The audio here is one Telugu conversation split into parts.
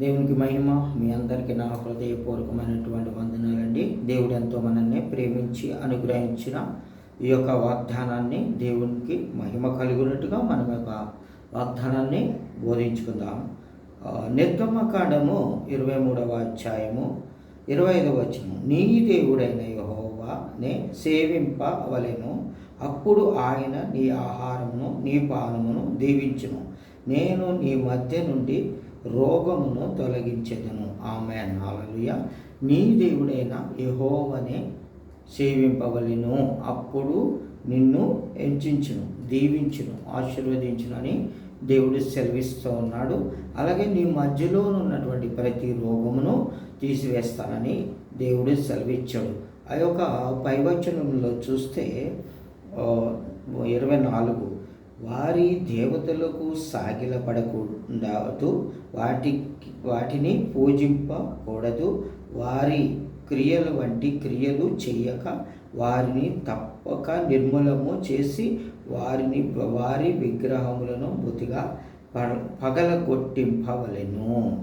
దేవునికి మహిమ మీ అందరికీ నా హృదయపూర్వకమైనటువంటి వందనాలండి. దేవుడు ఎంతో మనల్ని ప్రేమించి అనుగ్రహించిన ఈ యొక్క వాగ్దానాన్ని దేవునికి మహిమ కలిగినట్టుగా మనం యొక్క వాగ్దానాన్ని బోధించుకుందాం. ఆ, నిర్గమకాండము ఇరవై మూడవ అధ్యాయము ఇరవై ఐదవ వచనం నీ దేవుడైన యెహోవానే సేవింపవలెను. అప్పుడు ఆయన నీ ఆహారమును నీ పానమును దీవించును. నేను నీ మధ్య నుండి రోగమును తొలగించెదను. ఆమె నాలలుయ నీ దేవుడైన యహోవనే సేవింపవలెను. అప్పుడు నిన్ను ఎంచును దీవించును ఆశీర్వదించునని అని దేవుడు సెలవిస్తూ ఉన్నాడు. అలాగే నీ మధ్యలో ఉన్నటువంటి ప్రతి రోగమును తీసివేస్తానని దేవుడు సెలవిచ్చాడు. ఆ యొక్క పైవచనంలో చూస్తే ఇరవై నాలుగు. వారి దేవతలకు సాగిలపడకూడదు వాటి వాటిని పూజింపకూడదు. వారి క్రియలు వంటి క్రియలు చేయక వారిని తప్పక నిర్మూలము చేసి వారిని వారి విగ్రహములను బుతిగా పగలగొట్టింపవలెను.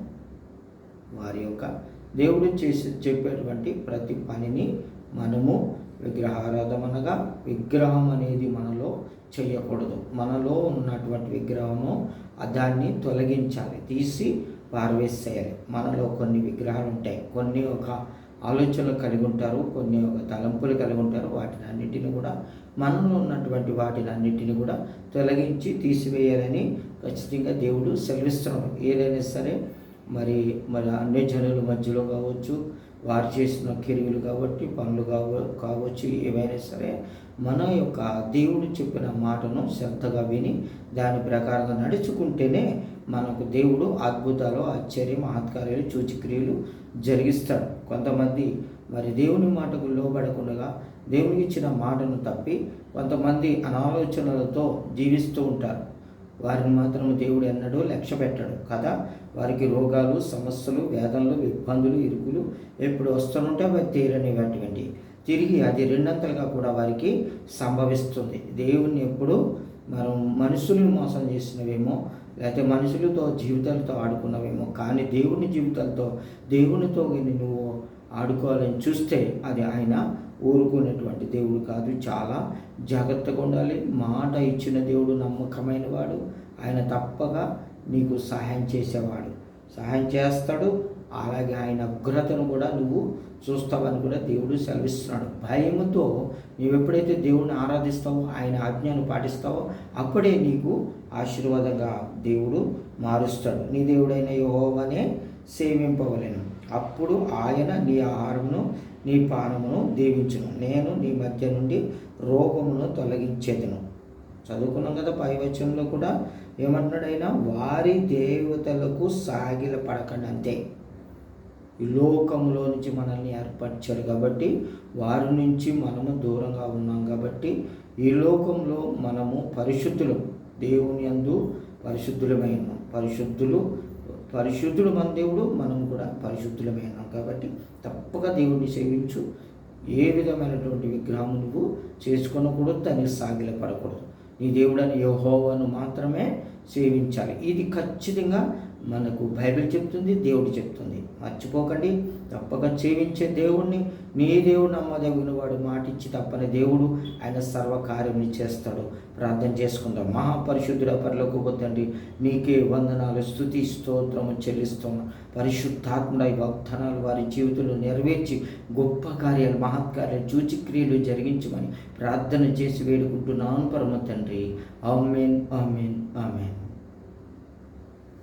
వారి యొక్క దేవుడు చేసి చెప్పేటువంటి ప్రతి పనిని మనము విగ్రహారాధమనగా విగ్రహం అనేది మనలో చేయకూడదు. మనలో ఉన్నటువంటి విగ్రహము దాన్ని తొలగించాలి తీసి పారవేసేయాలి. మనలో కొన్ని విగ్రహాలు ఉంటాయి. కొన్ని ఒక ఆలోచనలు కలిగి ఉంటారు కొన్ని ఒక తలంపులు కలిగి ఉంటారు. వాటిని అన్నిటిని కూడా మనలో ఉన్నటువంటి వాటిని అన్నిటిని కూడా తొలగించి తీసివేయాలని ఖచ్చితంగా దేవుడు సెలవిస్తున్నాడు. ఏదైనా సరే మరి మరి అన్ని జనుల మధ్యలో కావచ్చు వారు చేసిన కిరుగులు కాబట్టి పనులు కావ కావచ్చు ఏవైనా సరే మన యొక్క దేవుడు చెప్పిన మాటను శ్రద్ధగా విని దాని ప్రకారంగా నడుచుకుంటేనే మనకు దేవుడు అద్భుతాలు ఆశ్చర్యం ఆత్కార్యాలు చూచిక్రియలు జరిగిస్తాడు. కొంతమంది మరి దేవుని మాటకు లోబడకుండా దేవుడికి ఇచ్చిన మాటను తప్పి కొంతమంది అనాలోచనలతో జీవిస్తూ ఉంటారు. వారిని మాత్రం దేవుడు ఎన్నడూ లక్ష్య పెట్టాడు కదా? వారికి రోగాలు సమస్యలు వేదనలు ఇబ్బందులు ఇరుకులు ఎప్పుడు వస్తుంటే అవి తీరనివంటివంటి తిరిగి అది రెండంతలుగా కూడా వారికి సంభవిస్తుంది. దేవుణ్ణి ఎప్పుడు మనం మనుషులను మోసం చేసినవేమో లేకపోతే మనుషులతో జీవితాలతో ఆడుకున్నవేమో కానీ దేవుని జీవితాలతో దేవునితో నువ్వు ఆడుకోవాలని చూస్తే అది ఆయన ఊరుకునేటువంటి దేవుడు కాదు. చాలా జాగ్రత్తగా ఉండాలి. మాట ఇచ్చిన దేవుడు నమ్మకమైన వాడు. ఆయన తప్పగా నీకు సహాయం చేసేవాడు. సహాయం చేస్తాడు. అలాగే ఆయన ఉగ్రతను కూడా నువ్వు చూస్తావని కూడా దేవుడు సెలవిస్తున్నాడు. భయముతో నీవు ఎప్పుడైతే దేవుడిని ఆరాధిస్తావో ఆయన ఆజ్ఞను పాటిస్తావో అప్పుడే నీకు ఆశీర్వాదంగా దేవుడు మారుస్తాడు. నీ దేవుడైన యెహోవానే సేవింపవలెను. అప్పుడు ఆయన నీ ఆహారమును నీ పానమును దీవించును. నేను నీ మధ్య నుండి రోగమును తొలగించేదను. చదువుకున్నాం కదా పై వచనంలో కూడా ఏమంటున్నాడైనా వారి దేవతలకు సాగిల పడకండి అంతే. ఈ లోకంలో నుంచి మనల్ని ఏర్పరిచారు కాబట్టి వారి నుంచి మనము దూరంగా ఉన్నాం కాబట్టి ఈ లోకంలో మనము పరిశుద్ధులు. దేవుని అందు పరిశుద్ధులమై ఉన్నాం పరిశుద్ధులు పరిశుద్ధుడు మన దేవుడు మనం కూడా పరిశుద్ధులమై కాబట్టి తప్పక దేవుడిని సేవించు. ఏ విధమైనటువంటి విగ్రహం నువ్వు చేసుకొనకూడదు దానికి సాగిల పడకూడదు. నీ దేవుడని యహోవను మాత్రమే సేవించాలి. ఇది ఖచ్చితంగా మనకు బైబిల్ చెప్తుంది దేవుడు చెప్తుంది. మర్చిపోకండి తప్పక సేవించే దేవుణ్ణి. నీ దేవుడు నమ్మదగిన వాడు మాటిచ్చి తప్పని దేవుడు ఆయన సర్వకార్యం చేస్తాడు. ప్రార్థన చేసుకుందాం. మహాపరిశుద్ధుడ పరలోకి తండ్రి నీకే వందనాలు స్థుతి స్తోత్రము చెల్లిస్తున్నా. పరిశుద్ధాత్ముడ వాగ్దానాలు వారి జీవితంలో నెరవేర్చి గొప్ప కార్యాలు మహత్కార్యాలు సూచిక్రియలు జరిగించమని ప్రార్థన చేసి వేడుకుంటున్నాను పరమ తండ్రి. Amen amen amen.